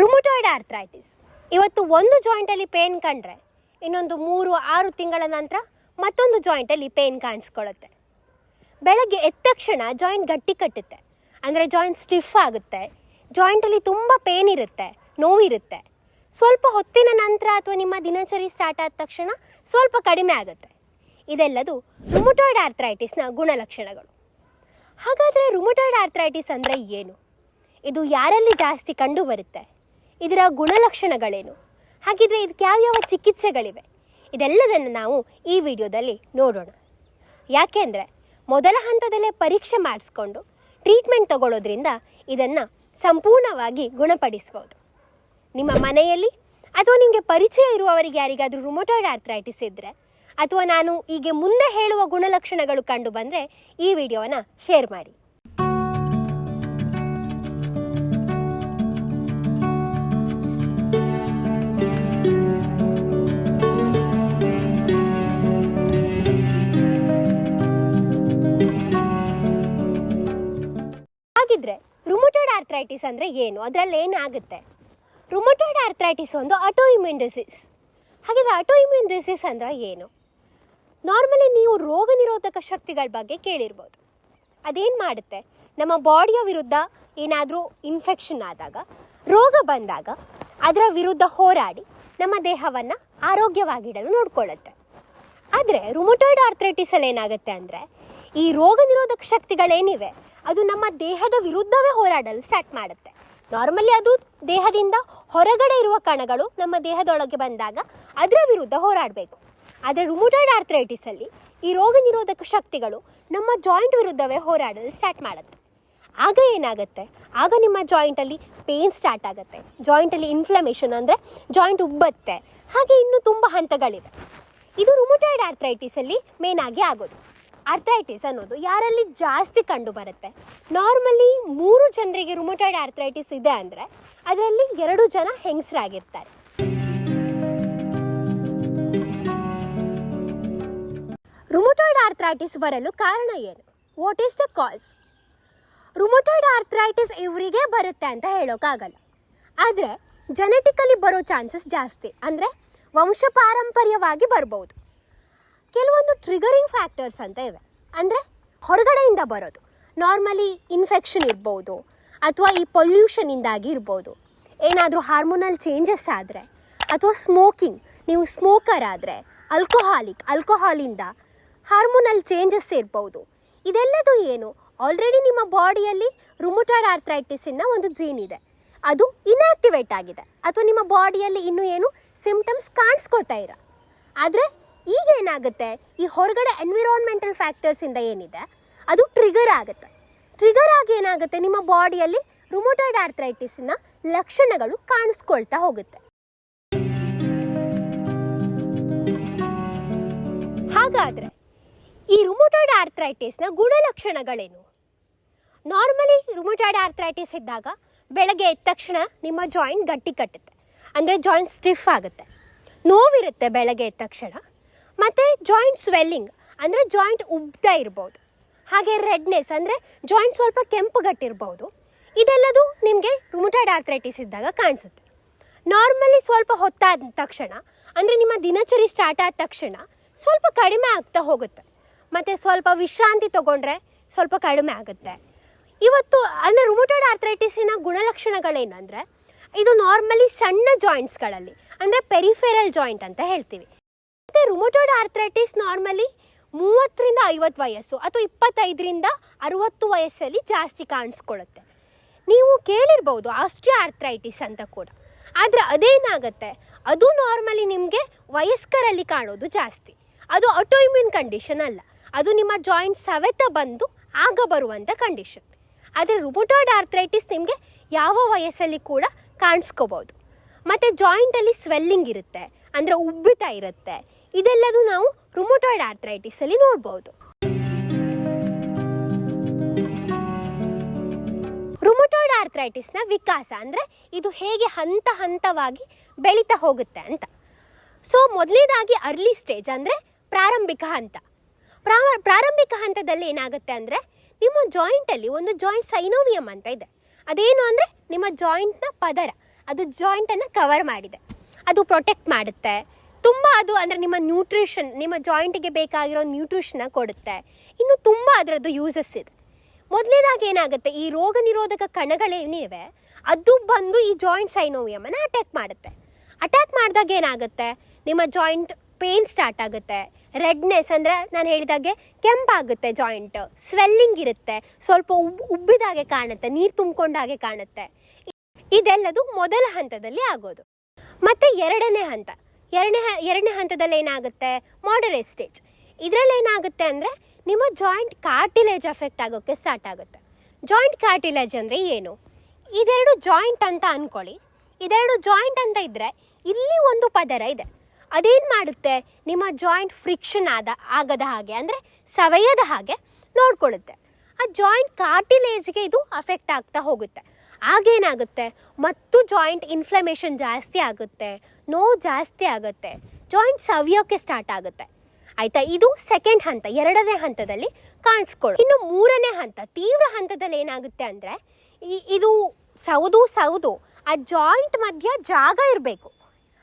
Rheumatoid arthritis ಇವತ್ತು ಒಂದು ಜಾಯಿಂಟಲ್ಲಿ pain ಕಂಡ್ರೆ ಇನ್ನೊಂದು ಮೂರು, ಆರು ತಿಂಗಳ ನಂತರ ಮತ್ತೊಂದು ಜಾಯಿಂಟಲ್ಲಿ ಪೇನ್ ಕಾಣಿಸ್ಕೊಳ್ಳುತ್ತೆ. ಬೆಳಗ್ಗೆ ಎದ್ದ ತಕ್ಷಣ ಜಾಯಿಂಟ್ ಗಟ್ಟಿ ಕಟ್ಟುತ್ತೆ. ಅಂದರೆ ಜಾಯಿಂಟ್ ಸ್ಟಿಫ್ ಆಗುತ್ತೆ. ಜಾಯಿಂಟಲ್ಲಿ ತುಂಬ ಪೇನ್ ಇರುತ್ತೆ, ನೋವಿರುತ್ತೆ. ಸ್ವಲ್ಪ ಹೊತ್ತಿನ ನಂತರ ಅಥವಾ ನಿಮ್ಮ ದಿನಚರಿ ಸ್ಟಾರ್ಟ್ ಆದ ತಕ್ಷಣ ಸ್ವಲ್ಪ ಕಡಿಮೆ ಆಗುತ್ತೆ. ಇದೆಲ್ಲದು ರುಮಟೋಯ್ಡ್ ಆರ್ಥ್ರೈಟಿಸ್ನ ಗುಣಲಕ್ಷಣಗಳು. ಹಾಗಾದರೆ ರುಮಟೋಯ್ಡ್ ಆರ್ಥ್ರೈಟಿಸ್ ಅಂದರೆ ಏನು? ಇದು ಯಾರಲ್ಲಿ ಜಾಸ್ತಿ ಕಂಡು ಬರುತ್ತೆ ಇದರ ಗುಣಲಕ್ಷಣಗಳೇನು? ಹಾಗಿದ್ರೆ ಇದಕ್ಕೆ ಯಾವ್ಯಾವ ಚಿಕಿತ್ಸೆಗಳಿವೆ? ಇದೆಲ್ಲದನ್ನು ನಾವು ಈ ವಿಡಿಯೋದಲ್ಲಿ ನೋಡೋಣ. ಯಾಕೆಂದರೆ ಮೊದಲ ಹಂತದಲ್ಲೇ ಪರೀಕ್ಷೆ ಮಾಡಿಸ್ಕೊಂಡು ಟ್ರೀಟ್ಮೆಂಟ್ ತಗೊಳ್ಳೋದ್ರಿಂದ ಇದನ್ನು ಸಂಪೂರ್ಣವಾಗಿ ಗುಣಪಡಿಸ್ಬೋದು. ನಿಮ್ಮ ಮನೆಯಲ್ಲಿ ಅಥವಾ ನಿಮಗೆ ಪರಿಚಯ ಇರುವವರಿಗೆ ಯಾರಿಗಾದರೂ ರುಮೊಟಾಯ್ಡ್ ಆರ್ಥ್ರೈಟಿಸ್ ಇದ್ದರೆ ಅಥವಾ ನಾನು ಹೀಗೆ ಮುಂದೆ ಹೇಳುವ ಗುಣಲಕ್ಷಣಗಳು ಕಂಡು ಬಂದರೆ ಈ ವಿಡಿಯೋನ ಶೇರ್ ಮಾಡಿ. ಅಂದರೆ ಏನು? ಅದರಲ್ಲಿ ಏನಾಗುತ್ತೆ? ರುಮಟೋಯ್ಡ್ ಆರ್ಥ್ರೈಟಿಸ್ ಒಂದು ಅಟೋ ಇಮ್ಯೂನ್ ಡಿಸೀಸ್ ಹಾಗಿದ್ರೆ ಅಟೋ ಇಮ್ಯೂನ್ ಡಿಸೀಸ್ ಅಂದ್ರೆ ಏನು? ನಾರ್ಮಲಿ ನೀವು ರೋಗ ನಿರೋಧಕ ಶಕ್ತಿಗಳ ಬಗ್ಗೆ ಕೇಳಿರ್ಬೋದು. ಅದೇನು ಮಾಡುತ್ತೆ? ನಮ್ಮ ಬಾಡಿಯ ವಿರುದ್ಧ ಏನಾದರೂ ಇನ್ಫೆಕ್ಷನ್ ಆದಾಗ, ರೋಗ ಬಂದಾಗ, ಅದರ ವಿರುದ್ಧ ಹೋರಾಡಿ ನಮ್ಮ ದೇಹವನ್ನು ಆರೋಗ್ಯವಾಗಿಡಲು ನೋಡ್ಕೊಳ್ಳುತ್ತೆ. ಆದರೆ ರುಮಟೋಯ್ಡ್ ಆರ್ಥ್ರೈಟಿಸಲ್ಲಿ ಏನಾಗುತ್ತೆ ಅಂದರೆ, ಈ ರೋಗ ನಿರೋಧಕ ಶಕ್ತಿಗಳೇನಿವೆ? ಅದು ನಮ್ಮ ದೇಹದ ವಿರುದ್ಧವೇ ಹೋರಾಡಲು ಸ್ಟಾರ್ಟ್ ಮಾಡುತ್ತೆ. ನಾರ್ಮಲಿ ಅದು ದೇಹದಿಂದ ಹೊರಗಡೆ ಇರುವ ಕಣಗಳು ನಮ್ಮ ದೇಹದೊಳಗೆ ಬಂದಾಗ ಅದರ ವಿರುದ್ಧ ಹೋರಾಡಬೇಕು. ಆದರೆ ರುಮುಟೈಡ್ ಆರ್ಥ್ರೈಟಿಸಲ್ಲಿ ಈ ರೋಗ ನಿರೋಧಕ ಶಕ್ತಿಗಳು ನಮ್ಮ ಜಾಯಿಂಟ್ ವಿರುದ್ಧವೇ ಹೋರಾಡಲು ಸ್ಟಾರ್ಟ್ ಮಾಡುತ್ತೆ. ಆಗ ಏನಾಗುತ್ತೆ? ಆಗ ನಿಮ್ಮ ಜಾಯಿಂಟಲ್ಲಿ ಪೇನ್ ಸ್ಟಾರ್ಟ್ ಆಗುತ್ತೆ. ಜಾಯಿಂಟಲ್ಲಿ ಇನ್ಫ್ಲಮೇಷನ್ ಅಂದರೆ ಜಾಯಿಂಟ್ ಉಬ್ಬತ್ತೆ. ಹಾಗೆ ಇನ್ನೂ ತುಂಬ ಹಂತಗಳಿವೆ. ಇದು ರುಮುಟೈಡ್ ಆರ್ಥ್ರೈಟಿಸಲ್ಲಿ ಮೇನ್ ಆಗಿ ಆಗೋದು. ಆರ್ಥ್ರೈಟಿಸ್ ಅನ್ನೋದು ಯಾರಲ್ಲಿ ಜಾಸ್ತಿ ಕಂಡು ಬರುತ್ತೆ? ನಾರ್ಮಲಿ ಮೂರು ಜನರಿಗೆ ರುಮೊಟೈಡ್ ಆರ್ಥ್ರೈಟಿಸ್ ಇದೆ ಅಂದರೆ ಅದರಲ್ಲಿ ಎರಡು ಜನ ಹೆಂಗಸರಾಗಿರ್ತಾರೆ. ರುಮೊಟೈಡ್ ಆರ್ಥ್ರೈಟಿಸ್ ಬರಲು ಕಾರಣ ಏನು? What is the cause rheumatoid arthritis ಇವರಿಗೆ ಬರುತ್ತೆ ಅಂತ ಹೇಳೋಕ್ಕಾಗಲ್ಲ ಆದರೆ ಜೆನೆಟಿಕಲಿ ಬರೋ ಚಾನ್ಸಸ್ ಜಾಸ್ತಿ. ಅಂದರೆ ವಂಶಪಾರಂಪರ್ಯವಾಗಿ ಬರ್ಬೋದು. ಕೆಲವೊಂದು ಟ್ರಿಗರಿಂಗ್ ಫ್ಯಾಕ್ಟರ್ಸ್ ಅಂತ ಇವೆ ಅಂದರೆ ಹೊರಗಡೆಯಿಂದ ಬರೋದು. ನಾರ್ಮಲಿ ಇನ್ಫೆಕ್ಷನ್ ಇರ್ಬೋದು, ಅಥವಾ ಈ ಪೊಲ್ಯೂಷನಿಂದಾಗಿ ಇರ್ಬೋದು. ಏನಾದರೂ ಹಾರ್ಮೋನಲ್ ಚೇಂಜಸ್ ಆದರೆ, ಅಥವಾ ಸ್ಮೋಕಿಂಗ್ ನೀವು ಸ್ಮೋಕರ್ ಆದರೆ ಅಲ್ಕೋಹಾಲಿಕ್ ಅಲ್ಕೋಹಾಲಿಂದ ಹಾರ್ಮೋನಲ್ ಚೇಂಜಸ್ ಇರ್ಬೋದು. ಇದೆಲ್ಲದೂ ಏನು? ಆಲ್ರೆಡಿ ನಿಮ್ಮ ಬಾಡಿಯಲ್ಲಿ ರುಮುಟಾಯ್ಡ್ ಆರ್ಥ್ರೈಟಿಸಿನ ಒಂದು ಜೀನ್ ಇದೆ. ಅದು ಇನ್ಆಕ್ಟಿವೇಟ್ ಆಗಿದೆ. ಅಥವಾ ನಿಮ್ಮ ಬಾಡಿಯಲ್ಲಿ ಇನ್ನೂ ಏನು? ಸಿಮ್ಟಮ್ಸ್ ಕಾಣಿಸ್ಕೊಳ್ತಾ ಇರ. ಆದರೆ ಈಗ ಏನಾಗುತ್ತೆ? ಈ ಹೊರಗಡೆ ಎನ್ವಿರಾನ್ಮೆಂಟಲ್ ಫ್ಯಾಕ್ಟರ್ಸಿಂದ ಏನಿದೆ? ಅದು ಟ್ರಿಗರ್ ಆಗುತ್ತೆ. ಟ್ರಿಗರ್ ಆಗಿ ಏನಾಗುತ್ತೆ? ನಿಮ್ಮ ಬಾಡಿಯಲ್ಲಿ ರುಮೋಟೈಡ್ ಆರ್ಥ್ರೈಟಿಸ್ನ ಲಕ್ಷಣಗಳು ಕಾಣಿಸ್ಕೊಳ್ತಾ ಹೋಗುತ್ತೆ. ಹಾಗಾದರೆ ಈ ರುಮೋಟೈಡ್ ಆರ್ಥ್ರೈಟಿಸ್ನ ಗುಣಲಕ್ಷಣಗಳೇನು? ನಾರ್ಮಲಿ ರುಮೋಟೈಡ್ ಆರ್ಥ್ರೈಟಿಸ್ ಇದ್ದಾಗ ಬೆಳಗ್ಗೆ ಎದ್ದ ತಕ್ಷಣ ನಿಮ್ಮ ಜಾಯಿಂಟ್ ಗಟ್ಟಿ ಕಟ್ಟುತ್ತೆ. ಅಂದರೆ ಜಾಯಿಂಟ್ ಸ್ಟಿಫ್ ಆಗುತ್ತೆ. ನೋವಿರುತ್ತೆ ಬೆಳಗ್ಗೆ ಎದ್ದ ತಕ್ಷಣ. ಮತ್ತು ಜಾಯಿಂಟ್ ಸ್ವೆಲ್ಲಿಂಗ್ ಅಂದರೆ ಜಾಯಿಂಟ್ ಉಬ್ದ ಇರ್ಬೋದು. ಹಾಗೆ ರೆಡ್ನೆಸ್ ಅಂದರೆ ಜಾಯಿಂಟ್ ಸ್ವಲ್ಪ ಕೆಂಪುಗಟ್ಟಿರ್ಬೋದು ಇದೆಲ್ಲದು ನಿಮಗೆ ರುಮಟಾಯ್ಡ್ ಆರ್ಥ್ರೈಟಿಸ್ ಇದ್ದಾಗ ಕಾಣಿಸುತ್ತೆ. ನಾರ್ಮಲಿ ಸ್ವಲ್ಪ ಹೊತ್ತಾದ ತಕ್ಷಣ, ಅಂದರೆ ನಿಮ್ಮ ದಿನಚರಿ ಸ್ಟಾರ್ಟ್ ಆದ ತಕ್ಷಣ ಸ್ವಲ್ಪ ಕಡಿಮೆ ಆಗ್ತಾ ಹೋಗುತ್ತೆ. ಮತ್ತು ಸ್ವಲ್ಪ ವಿಶ್ರಾಂತಿ ತಗೊಂಡ್ರೆ ಸ್ವಲ್ಪ ಕಡಿಮೆ ಆಗುತ್ತೆ. ಇವತ್ತು, ಅಂದರೆ ರುಮಟೋಯ್ಡ್ ಆರ್ಥ್ರೈಟಿಸಿನ ಗುಣಲಕ್ಷಣಗಳೇನಂದರೆ, ಇದು ನಾರ್ಮಲಿ ಸಣ್ಣ ಜಾಯಿಂಟ್ಸ್ಗಳಲ್ಲಿ ಅಂದರೆ ಪೆರಿಫೆರಲ್ ಜಾಯಿಂಟ್ ಅಂತ ಹೇಳ್ತೀವಿ. ಮತ್ತು ರುಮೊಟೋಡ್ ಆರ್ಥ್ರೈಟಿಸ್ ನಾರ್ಮಲಿ ಮೂವತ್ತರಿಂದ ಐವತ್ತು ವಯಸ್ಸು ಅಥವಾ ಇಪ್ಪತ್ತೈದರಿಂದ ಅರುವತ್ತು ವಯಸ್ಸಲ್ಲಿ ಜಾಸ್ತಿ ಕಾಣಿಸ್ಕೊಳ್ಳುತ್ತೆ. ನೀವು ಕೇಳಿರ್ಬೋದು ಆಸ್ಟ್ರಿಯಾ ಆರ್ಥ್ರೈಟಿಸ್ ಅಂತ ಕೂಡ. ಆದರೆ ಅದೇನಾಗುತ್ತೆ? ಅದು ನಾರ್ಮಲಿ ನಿಮಗೆ ವಯಸ್ಕರಲ್ಲಿ ಕಾಣೋದು ಜಾಸ್ತಿ. ಅದು ಆಟೋಇಮ್ಯೂನ್ ಕಂಡೀಷನ್ ಅಲ್ಲ. ಅದು ನಿಮ್ಮ ಜಾಯಿಂಟ್ ಸವೆತ ಬಂದು ಆಗ ಬರುವಂಥ ಕಂಡೀಷನ್ ಆದರೆ ರುಮಟೋಯ್ಡ್ ಆರ್ಥ್ರೈಟಿಸ್ ನಿಮಗೆ ಯಾವ ವಯಸ್ಸಲ್ಲಿ ಕೂಡ ಕಾಣಿಸ್ಕೋಬೋದು. ಮತ್ತು ಜಾಯಿಂಟಲ್ಲಿ ಸ್ವೆಲ್ಲಿಂಗ್ ಇರುತ್ತೆ. ಅಂದರೆ ಉಬ್ಬಿತಾ ಇರುತ್ತೆ. ಇದೆಲ್ಲದು ನಾವು ರುಮಟೋಯ್ಡ್ ಆರ್ಥ್ರೈಟಿಸಲ್ಲಿ ನೋಡ್ಬೋದು. ರುಮಟೋಯ್ಡ್ ಆರ್ಥ್ರೈಟಿಸ್ನ ವಿಕಾಸ ಅಂದರೆ ಇದು ಹೇಗೆ ಹಂತ ಹಂತವಾಗಿ ಬೆಳೀತಾ ಹೋಗುತ್ತೆ ಅಂತ. ಸೊ ಮೊದಲನೇದಾಗಿ ಅರ್ಲಿ ಸ್ಟೇಜ್ ಅಂದರೆ ಪ್ರಾರಂಭಿಕ ಹಂತ. ಪ್ರಾರ ಪ್ರಾರಂಭಿಕ ಹಂತದಲ್ಲಿ ಏನಾಗುತ್ತೆ ಅಂದರೆ ನಿಮ್ಮ ಜಾಯಿಂಟಲ್ಲಿ ಒಂದು ಜಾಯಿಂಟ್ ಸೈನೋವಿಯಂ ಅಂತ ಇದೆ. ಅದೇನು ಅಂದರೆ ನಿಮ್ಮ ಜಾಯಿಂಟ್ನ ಪದರ, ಅದು ಜಾಯಿಂಟನ್ನು ಕವರ್ ಮಾಡಿದೆ. ಅದು ಪ್ರೊಟೆಕ್ಟ್ ಮಾಡುತ್ತೆ. ತುಂಬ ಅದು ಅಂದರೆ ನಿಮ್ಮ ನ್ಯೂಟ್ರಿಷನ್ ನಿಮ್ಮ ಜಾಯಿಂಟಿಗೆ ಬೇಕಾಗಿರೋ ನ್ಯೂಟ್ರಿಷನ್ನ ಕೊಡುತ್ತೆ. ಇನ್ನು ತುಂಬ ಅದರದ್ದು ಯೂಸಸ್ ಇದೆ. ಮೊದಲನೇದಾಗಿ ಏನಾಗುತ್ತೆ, ಈ ರೋಗ ನಿರೋಧಕ ಕಣಗಳೇನಿವೆ ಅದು ಬಂದು ಈ ಜಾಯಿಂಟ್ ಸೈನೋವಿಯಮನ್ನು ಅಟ್ಯಾಕ್ ಮಾಡುತ್ತೆ. ಅಟ್ಯಾಕ್ ಮಾಡಿದಾಗ ಏನಾಗುತ್ತೆ, ನಿಮ್ಮ ಜಾಯಿಂಟ್ ಪೇನ್ ಸ್ಟಾರ್ಟ್ ಆಗುತ್ತೆ. ರೆಡ್ನೆಸ್ ಅಂದರೆ ನಾನು ಹೇಳಿದಾಗೆ ಕೆಂಪಾಗುತ್ತೆ ಜಾಯಿಂಟ್ ಸ್ವೆಲ್ಲಿಂಗ್ ಇರುತ್ತೆ, ಸ್ವಲ್ಪ ಉಬ್, ಉಬ್ಬಿದಾಗೆ ಕಾಣುತ್ತೆ, ನೀರು ತುಂಬಿಕೊಂಡಾಗೆ ಕಾಣುತ್ತೆ. ಇದೆಲ್ಲದು ಮೊದಲ ಹಂತದಲ್ಲಿ ಆಗೋದು. ಮತ್ತು ಎರಡನೇ ಹಂತ ಎರಡನೇ ಎರಡನೇ ಹಂತದಲ್ಲಿ ಏನಾಗುತ್ತೆ? ಮಾಡರೇಟ್ ಸ್ಟೇಜ್ ಇದರಲ್ಲಿ ಏನಾಗುತ್ತೆ ಅಂದರೆ, ನಿಮ್ಮ ಜಾಯಿಂಟ್ ಕಾರ್ಟಿಲೇಜ್ ಅಫೆಕ್ಟ್ ಆಗೋಕ್ಕೆ ಸ್ಟಾರ್ಟ್ ಆಗುತ್ತೆ. ಜಾಯಿಂಟ್ ಕಾರ್ಟಿಲೇಜ್ ಅಂದರೆ ಏನು? ಇದೆರಡು ಜಾಯಿಂಟ್ ಅಂತ ಅಂದ್ಕೊಳ್ಳಿ ಇದೆರಡು ಜಾಯಿಂಟ್ ಅಂತ ಇದ್ದರೆ ಇಲ್ಲಿ ಒಂದು ಪದರ ಇದೆ. ಅದೇನು ಮಾಡುತ್ತೆ? ನಿಮ್ಮ ಜಾಯಿಂಟ್ ಫ್ರಿಕ್ಷನ್ ಆದ, ಆಗದ ಹಾಗೆ, ಅಂದರೆ ಸವೆಯದ ಹಾಗೆ ನೋಡ್ಕೊಳ್ಳುತ್ತೆ. ಆ ಜಾಯಿಂಟ್ ಕಾರ್ಟಿಲೇಜ್ಗೆ ಇದು ಅಫೆಕ್ಟ್ ಆಗ್ತಾ ಹೋಗುತ್ತೆ. ಆಗೇನಾಗುತ್ತೆ? ಮತ್ತು ಜಾಯಿಂಟ್ ಇನ್ಫ್ಲಮೇಷನ್ ಜಾಸ್ತಿ ಆಗುತ್ತೆ. ನೋವು ಜಾಸ್ತಿ ಆಗುತ್ತೆ. ಜಾಯಿಂಟ್ ಸವಿಯೋಕ್ಕೆ ಸ್ಟಾರ್ಟ್ ಆಗುತ್ತೆ. ಆಯಿತಾ? ಇದು ಸೆಕೆಂಡ್ ಹಂತ, ಎರಡನೇ ಹಂತದಲ್ಲಿ ಕಾಣಿಸ್ಕೊಳ್ಳಿ ಇನ್ನು ಮೂರನೇ ಹಂತ, ತೀವ್ರ ಹಂತದಲ್ಲಿ ಏನಾಗುತ್ತೆ ಅಂದರೆ ಇದು ಸೌದು ಸೌದು. ಆ ಜಾಯಿಂಟ್ ಮಧ್ಯ ಜಾಗ ಇರಬೇಕು.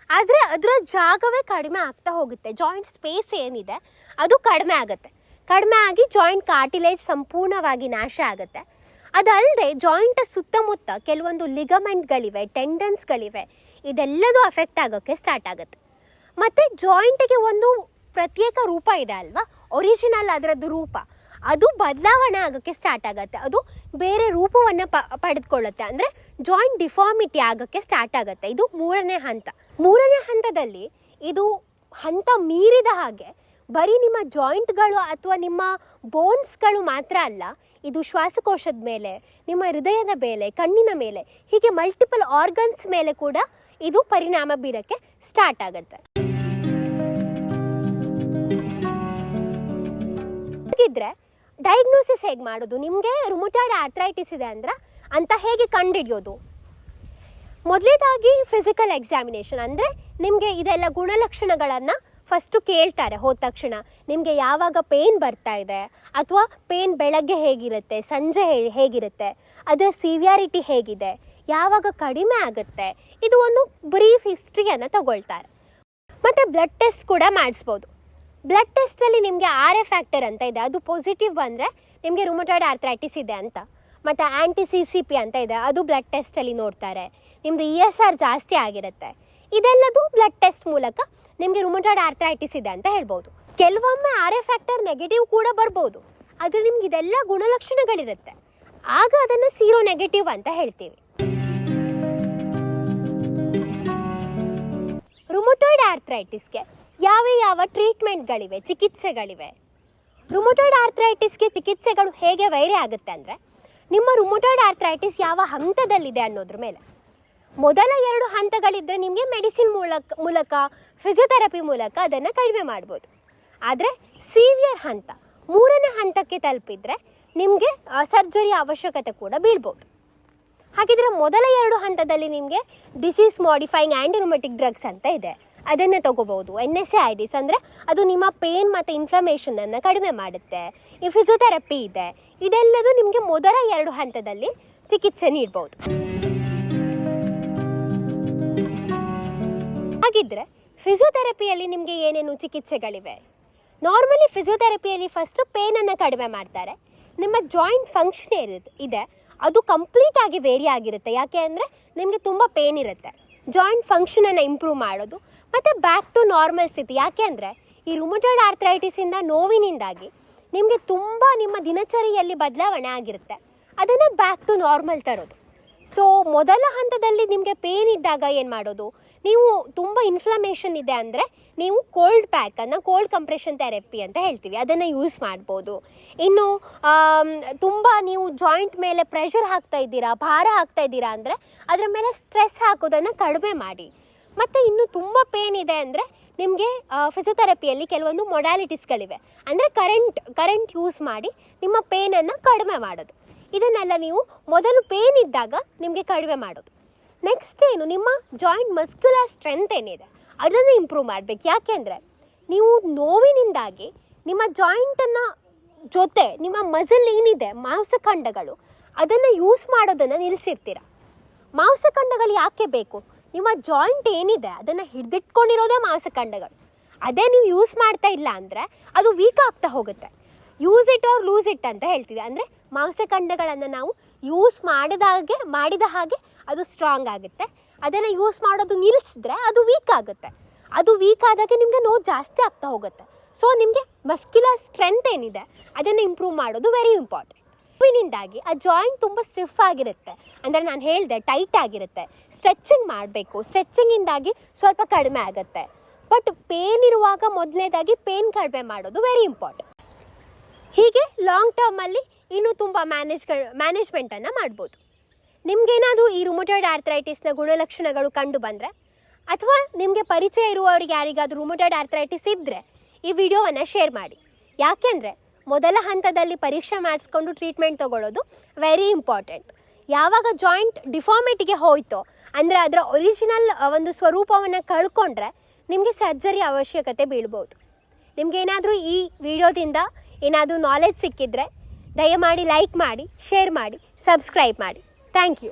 ಆದರೆ ಅದರ ಜಾಗವೇ ಕಡಿಮೆ ಆಗ್ತಾ ಹೋಗುತ್ತೆ. ಜಾಯಿಂಟ್ ಸ್ಪೇಸ್ ಏನಿದೆ, ಅದು ಕಡಿಮೆ ಆಗುತ್ತೆ. ಕಡಿಮೆ ಆಗಿ ಜಾಯಿಂಟ್ ಕಾರ್ಟಿಲೇಜ್ ಸಂಪೂರ್ಣವಾಗಿ ನಾಶ ಆಗುತ್ತೆ. ಅದಲ್ಲದೆ ಜಾಯಿಂಟ್ ಸುತ್ತಮುತ್ತ ಕೆಲವೊಂದು ಲಿಗಮೆಂಟ್ಗಳಿವೆ ಟೆಂಡನ್ಸ್ಗಳಿವೆ ಇದೆಲ್ಲದೂ ಅಫೆಕ್ಟ್ ಆಗೋಕ್ಕೆ ಸ್ಟಾರ್ಟ್ ಆಗುತ್ತೆ. ಮತ್ತು ಜಾಯಿಂಟಿಗೆ ಒಂದು ಪ್ರತ್ಯೇಕ ರೂಪ ಇದೆ ಅಲ್ವಾ? ಒರಿಜಿನಲ್ ಅದರದ್ದು ರೂಪ. ಅದು ಬದಲಾವಣೆ ಆಗೋಕ್ಕೆ ಸ್ಟಾರ್ಟ್ ಆಗುತ್ತೆ. ಅದು ಬೇರೆ ರೂಪವನ್ನು ಪ, ಪಡೆದುಕೊಳ್ಳುತ್ತೆ. ಅಂದರೆ ಜಾಯಿಂಟ್ ಡಿಫಾರ್ಮಿಟಿ ಆಗೋಕ್ಕೆ ಸ್ಟಾರ್ಟ್ ಆಗುತ್ತೆ. ಇದು ಮೂರನೇ ಹಂತ. ಮೂರನೇ ಹಂತದಲ್ಲಿ ಇದು ಹಂತ ಮೀರಿದ ಹಾಗೆ ಬರೀ ನಿಮ್ಮ ಜಾಯಿಂಟ್ಗಳು ಅಥವಾ ನಿಮ್ಮ ಬೋನ್ಸ್ಗಳು ಮಾತ್ರ ಅಲ್ಲ, ಇದು ಶ್ವಾಸಕೋಶದ ಮೇಲೆ, ನಿಮ್ಮ ಹೃದಯದ ಮೇಲೆ, ಕಣ್ಣಿನ ಮೇಲೆ, ಹೀಗೆ ಮಲ್ಟಿಪಲ್ ಆರ್ಗನ್ಸ್ ಮೇಲೆ ಕೂಡ ಇದು ಪರಿಣಾಮ ಬೀರೋಕ್ಕೆ ಸ್ಟಾರ್ಟ್ ಆಗುತ್ತೆ. ಹಾಗಿದ್ರೆ ಡಯಾಗ್ನೋಸಿಸ್ ಹೇಗೆ ಮಾಡೋದು? ನಿಮಗೆ ರುಮುಟಾಯ್ಡ್ ಆರ್ಥ್ರೈಟಿಸ್ ಇದೆ ಅಂದ್ರೆ ಅಂತ ಹೇಗೆ ಕಂಡುಹಿಡಿಯೋದು? ಮೊದಲೇದಾಗಿ ಫಿಸಿಕಲ್ ಎಕ್ಸಾಮಿನೇಷನ್ ಅಂದರೆ ನಿಮಗೆ ಇದೆಲ್ಲ ಗುಣಲಕ್ಷಣಗಳನ್ನು ಫಸ್ಟು ಕೇಳ್ತಾರೆ, ಹೋದ ತಕ್ಷಣ, ನಿಮಗೆ ಯಾವಾಗ ಪೇನ್ ಬರ್ತಾ ಇದೆ? ಅಥವಾ ಪೇನ್ ಬೆಳಗ್ಗೆ ಹೇಗಿರುತ್ತೆ? ಸಂಜೆ ಹೇಗಿರುತ್ತೆ? ಅದರ ಸಿವಿಯಾರಿಟಿ ಹೇಗಿದೆ? ಯಾವಾಗ ಕಡಿಮೆ ಆಗುತ್ತೆ? ಇದು ಒಂದು ಬ್ರೀಫ್ ಹಿಸ್ಟ್ರಿಯನ್ನು ತಗೊಳ್ತಾರೆ. ಮತ್ತು ಬ್ಲಡ್ ಟೆಸ್ಟ್ ಕೂಡ ಮಾಡಿಸ್ಬೋದು. ಬ್ಲಡ್ ಟೆಸ್ಟಲ್ಲಿ ನಿಮಗೆ ಆರ್ ಎ ಫ್ಯಾಕ್ಟರ್ ಅಂತ ಇದೆ. ಅದು ಪಾಸಿಟಿವ್ ಬಂದರೆ ನಿಮಗೆ ರುಮಟಾಯ್ಡ್ ಆರ್ಥ್ರೈಟಿಸ್ ಇದೆ ಅಂತ. ಮತ್ತು ಆ್ಯಂಟಿ ಸಿ ಸಿ ಪಿ ಅಂತ ಇದೆ. ಅದು ಬ್ಲಡ್ ಟೆಸ್ಟಲ್ಲಿ ನೋಡ್ತಾರೆ. ನಿಮ್ಮದು ಇ ಎಸ್ ಆರ್ ಜಾಸ್ತಿ ಆಗಿರುತ್ತೆ. ಇದೆಲ್ಲದು ಬ್ಲಡ್ ಟೆಸ್ಟ್ ಮೂಲಕ ನಿಮಗೆ ರುಮಟಾಯ್ಡ್ ಆರ್ಥ್ರೈಟಿಸ್ ಇದೆ ಅಂತ ಹೇಳ್ಬೋದು. ಕೆಲವೊಮ್ಮೆ ಆರ್ ಎ ಫ್ಯಾಕ್ಟರ್ ನೆಗೆಟಿವ್ ಕೂಡ ಬರ್ಬೋದು. ಆದರೆ ನಿಮ್ಗೆ ಇದೆಲ್ಲ ಗುಣಲಕ್ಷಣಗಳಿರುತ್ತೆ. ಆಗ ಅದನ್ನು ಸೀರೋ ನೆಗೆಟಿವ್ ಅಂತ ಹೇಳ್ತೀವಿ. ರುಮಟಾಯ್ಡ್ ಆರ್ಥ್ರೈಟಿಸ್ಗೆ ಯಾವ ಯಾವ ಟ್ರೀಟ್ಮೆಂಟ್ಗಳಿವೆ ಚಿಕಿತ್ಸೆಗಳಿವೆ? ರುಮಟಾಯ್ಡ್ ಆರ್ಥ್ರೈಟಿಸ್ಗೆ ಚಿಕಿತ್ಸೆಗಳು ಹೇಗೆ ವೈರಿ ಆಗುತ್ತೆ ಅಂದರೆ, ನಿಮ್ಮ ರುಮಟಾಯ್ಡ್ ಆರ್ಥ್ರೈಟಿಸ್ ಯಾವ ಹಂತದಲ್ಲಿದೆ ಅನ್ನೋದ್ರ ಮೇಲೆ. ಮೊದಲ ಎರಡು ಹಂತಗಳಿದ್ದರೆ ನಿಮಗೆ ಮೆಡಿಸಿನ್ ಮೂಲಕ ಮೂಲಕ ಫಿಸಿಯೋಥೆರಪಿ ಮೂಲಕ ಅದನ್ನು ಕಡಿಮೆ ಮಾಡ್ಬೋದು. ಆದರೆ ಸೀವಿಯರ್ ಹಂತ, ಮೂರನೇ ಹಂತಕ್ಕೆ ತಲುಪಿದರೆ ನಿಮಗೆ ಸರ್ಜರಿ ಅವಶ್ಯಕತೆ ಕೂಡ ಬೀಳ್ಬೋದು. ಹಾಗಿದ್ರೆ ಮೊದಲ ಎರಡು ಹಂತದಲ್ಲಿ ನಿಮಗೆ ಡಿಸೀಸ್ ಮಾಡಿಫೈಯಿಂಗ್ ಆ್ಯಂಟಿರೋಮೆಟಿಕ್ ಡ್ರಗ್ಸ್ ಅಂತ ಇದೆ. ಅದನ್ನು ತಗೋಬೋದು ಎನ್ ಎಸ್ ಎ ಡಿಸ್ ಅಂದರೆ ಅದು ನಿಮ್ಮ ಪೇನ್ ಮತ್ತು ಇನ್ಫ್ಲಮೇಷನನ್ನು ಕಡಿಮೆ ಮಾಡುತ್ತೆ. ಈ ಫಿಸಿಯೋಥೆರಪಿ ಇದೆ. ಇದೆಲ್ಲದೂ ನಿಮಗೆ ಮೊದಲ ಎರಡು ಹಂತದಲ್ಲಿ ಚಿಕಿತ್ಸೆ ನೀಡ್ಬೋದು. ಹಾಗಿದ್ರೆ ಫಿಸಿಯೋಥೆರಪಿಯಲ್ಲಿ ನಿಮಗೆ ಏನೇನು ಚಿಕಿತ್ಸೆಗಳಿವೆ? ನಾರ್ಮಲಿ ಫಿಸಿಯೋಥೆರಪಿಯಲ್ಲಿ ಫಸ್ಟು ಪೇನನ್ನು ಕಡಿಮೆ ಮಾಡ್ತಾರೆ. ನಿಮ್ಮ ಜಾಯಿಂಟ್ ಫಂಕ್ಷನ್ ಇರುತ್ತೆ ಇದೆ. ಅದು ಕಂಪ್ಲೀಟ್ ಆಗಿ ವೇರಿ ಆಗಿರುತ್ತೆ. ಯಾಕೆ ಅಂದರೆ ನಿಮಗೆ ತುಂಬ ಪೇನ್ ಇರುತ್ತೆ. ಜಾಯಿಂಟ್ ಫಂಕ್ಷನನ್ನು ಇಂಪ್ರೂವ್ ಮಾಡೋದು. ಮತ್ತು ಬ್ಯಾಕ್ ಟು ನಾರ್ಮಲ್ ಸ್ಥಿತಿ. ಯಾಕೆ ಅಂದರೆ ಈ ರುಮಟೈಡ್ ಆರ್ಥ್ರೈಟಿಸಿಂದ ನೋವಿನಿಂದಾಗಿ ನಿಮಗೆ ತುಂಬ ನಿಮ್ಮ ದಿನಚರಿಯಲ್ಲಿ ಬದಲಾವಣೆ ಆಗಿರುತ್ತೆ. ಅದನ್ನು ಬ್ಯಾಕ್ ಟು ನಾರ್ಮಲ್ ತರೋದು. ಸೊ ಮೊದಲ ಹಂತದಲ್ಲಿ ನಿಮಗೆ ಪೇನ್ ಇದ್ದಾಗ ಏನು ಮಾಡೋದು? ನೀವು ತುಂಬ ಇನ್ಫ್ಲಮೇಷನ್ ಇದೆ ಅಂದರೆ ನೀವು ಕೋಲ್ಡ್ ಪ್ಯಾಕನ್ನು ಕೋಲ್ಡ್ ಕಂಪ್ರೆಷನ್ ಥೆರಪಿ ಅಂತ ಹೇಳ್ತೀವಿ. ಅದನ್ನು ಯೂಸ್ ಮಾಡ್ಬೋದು. ಇನ್ನು ತುಂಬ ನೀವು ಜಾಯಿಂಟ್ ಮೇಲೆ ಪ್ರೆಷರ್ ಹಾಕ್ತಾ ಇದ್ದೀರಾ, ಭಾರ ಹಾಕ್ತಾ ಇದ್ದೀರಾ ಅಂದರೆ ಅದರ ಮೇಲೆ ಸ್ಟ್ರೆಸ್ ಹಾಕೋದನ್ನು ಕಡಿಮೆ ಮಾಡಿ. ಮತ್ತು ಇನ್ನು ತುಂಬ ಪೇನ್ ಇದೆ ಅಂದರೆ ನಿಮಗೆ ಫಿಸಿಯೋಥೆರಪಿಯಲ್ಲಿ ಕೆಲವೊಂದು ಮೊಡಾಲಿಟೀಸ್ಗಳಿವೆ ಅಂದರೆ ಕರೆಂಟ್ ಕರೆಂಟ್ ಯೂಸ್ ಮಾಡಿ ನಿಮ್ಮ ಪೇನನ್ನು ಕಡಿಮೆ ಮಾಡೋದು. ಇದನ್ನೆಲ್ಲ ನೀವು ಮೊದಲು ಪೇನ್ ಇದ್ದಾಗ ನಿಮಗೆ ಕಡಿಮೆ ಮಾಡೋದು. ನೆಕ್ಸ್ಟ್ ಏನು, ನಿಮ್ಮ ಜಾಯಿಂಟ್ ಮಸ್ಕ್ಯುಲರ್ ಸ್ಟ್ರೆಂತ್ ಏನಿದೆ, ಅದನ್ನು ಇಂಪ್ರೂವ್ ಮಾಡಬೇಕು. ಯಾಕೆಂದರೆ ನೀವು ನೋವಿನಿಂದಾಗಿ ನಿಮ್ಮ ಜಾಯಿಂಟನ್ನು ಜೊತೆ, ನಿಮ್ಮ ಮಸಲ್ ಏನಿದೆ, ಮಾಂಸಖಂಡಗಳು, ಅದನ್ನು ಯೂಸ್ ಮಾಡೋದನ್ನು ನಿಲ್ಲಿಸಿರ್ತೀರ ಮಾಂಸಖಂಡಗಳು ಯಾಕೆ ಬೇಕು? ನಿಮ್ಮ ಜಾಯಿಂಟ್ ಏನಿದೆ, ಅದನ್ನು ಹಿಡಿದಿಟ್ಕೊಂಡಿರೋದೇ ಮಾಂಸಖಂಡಗಳು. ಅದೇ ನೀವು ಯೂಸ್ ಮಾಡ್ತಾ ಇಲ್ಲ ಅಂದರೆ ಅದು ವೀಕ್ ಆಗ್ತಾ ಹೋಗುತ್ತೆ. Use it or lose it ಅಂತ ಹೇಳ್ತಿದೆ ಅಂದರೆ ಮಾಂಸಖಂಡಗಳನ್ನು ನಾವು ಯೂಸ್ ಮಾಡಿದ ಹಾಗೆ ಮಾಡಿದ ಹಾಗೆ ಅದು ಸ್ಟ್ರಾಂಗ್ ಆಗುತ್ತೆ. ಅದನ್ನು ಯೂಸ್ ಮಾಡೋದು ನಿಲ್ಲಿಸಿದ್ರೆ ಅದು ವೀಕ್ ಆಗುತ್ತೆ. ಅದು ವೀಕ್ ಆದಾಗ ನಿಮಗೆ ನೋವು ಜಾಸ್ತಿ ಆಗ್ತಾ ಹೋಗುತ್ತೆ. ಸೊ ನಿಮಗೆ ಮಸ್ಕ್ಯುಲರ್ ಸ್ಟ್ರೆಂತ್ ಏನಿದೆ, ಅದನ್ನು ಇಂಪ್ರೂವ್ ಮಾಡೋದು ವೆರಿ ಇಂಪಾರ್ಟೆಂಟ್ ನೋವಿನಿಂದಾಗಿ ಆ ಜಾಯಿಂಟ್ ತುಂಬ ಸ್ಟಿಫ್ ಆಗಿರುತ್ತೆ. ಅಂದರೆ ನಾನು ಹೇಳಿದೆ ಟೈಟ್ ಆಗಿರುತ್ತೆ. ಸ್ಟ್ರೆಚಿಂಗ್ ಮಾಡಬೇಕು. ಸ್ಟ್ರೆಚಿಂಗಿಂದಾಗಿ ಸ್ವಲ್ಪ ಕಡಿಮೆ ಆಗುತ್ತೆ. ಬಟ್ ಪೇನ್ ಇರುವಾಗ ಮೊದಲನೇದಾಗಿ ಪೇನ್ ಕಡಿಮೆ ಮಾಡೋದು ವೆರಿ ಇಂಪಾರ್ಟೆಂಟ್ ಹೀಗೆ ಲಾಂಗ್ ಟರ್ಮಲ್ಲಿ ಇನ್ನೂ ತುಂಬ ಮ್ಯಾನೇಜ್ಗಳು ಮ್ಯಾನೇಜ್ಮೆಂಟನ್ನು ಮಾಡ್ಬೋದು. ನಿಮಗೇನಾದರೂ ಈ ರುಮೊಟೈಡ್ ಆರ್ಥ್ರೈಟಿಸ್ನ ಗುಣಲಕ್ಷಣಗಳು ಕಂಡು ಬಂದರೆ, ಅಥವಾ ನಿಮಗೆ ಪರಿಚಯ ಇರುವವರಿಗೆ ಯಾರಿಗಾದರೂ ರುಮೊಟೈಡ್ ಆರ್ಥ್ರೈಟಿಸ್ ಇದ್ದರೆ ಈ ವಿಡಿಯೋವನ್ನು ಶೇರ್ ಮಾಡಿ. ಯಾಕೆಂದರೆ ಮೊದಲ ಹಂತದಲ್ಲಿ ಪರೀಕ್ಷೆ ಮಾಡಿಸ್ಕೊಂಡು ಟ್ರೀಟ್ಮೆಂಟ್ ತೊಗೊಳ್ಳೋದು ವೆರಿ ಇಂಪಾರ್ಟೆಂಟ್ ಯಾವಾಗ ಜಾಯಿಂಟ್ ಡಿಫಾರ್ಮಿಟಿಗೆ ಹೋಯ್ತೋ, ಅಂದರೆ ಅದರ ಒರಿಜಿನಲ್ ಒಂದು ಸ್ವರೂಪವನ್ನು ಕಳ್ಕೊಂಡ್ರೆ, ನಿಮಗೆ ಸರ್ಜರಿ ಅವಶ್ಯಕತೆ ಬೀಳ್ಬೋದು. ನಿಮಗೇನಾದರೂ ಈ ವಿಡಿಯೋದಿಂದ ಏನಾದರೂ ನಾಲೆಜ್ ಸಿಕ್ಕಿದ್ರೆ ದಯಮಾಡಿ ಲೈಕ್ ಮಾಡಿ ಶೇರ್ ಮಾಡಿ ಸಬ್ಸ್ಕ್ರೈಬ್ ಮಾಡಿ. Thank you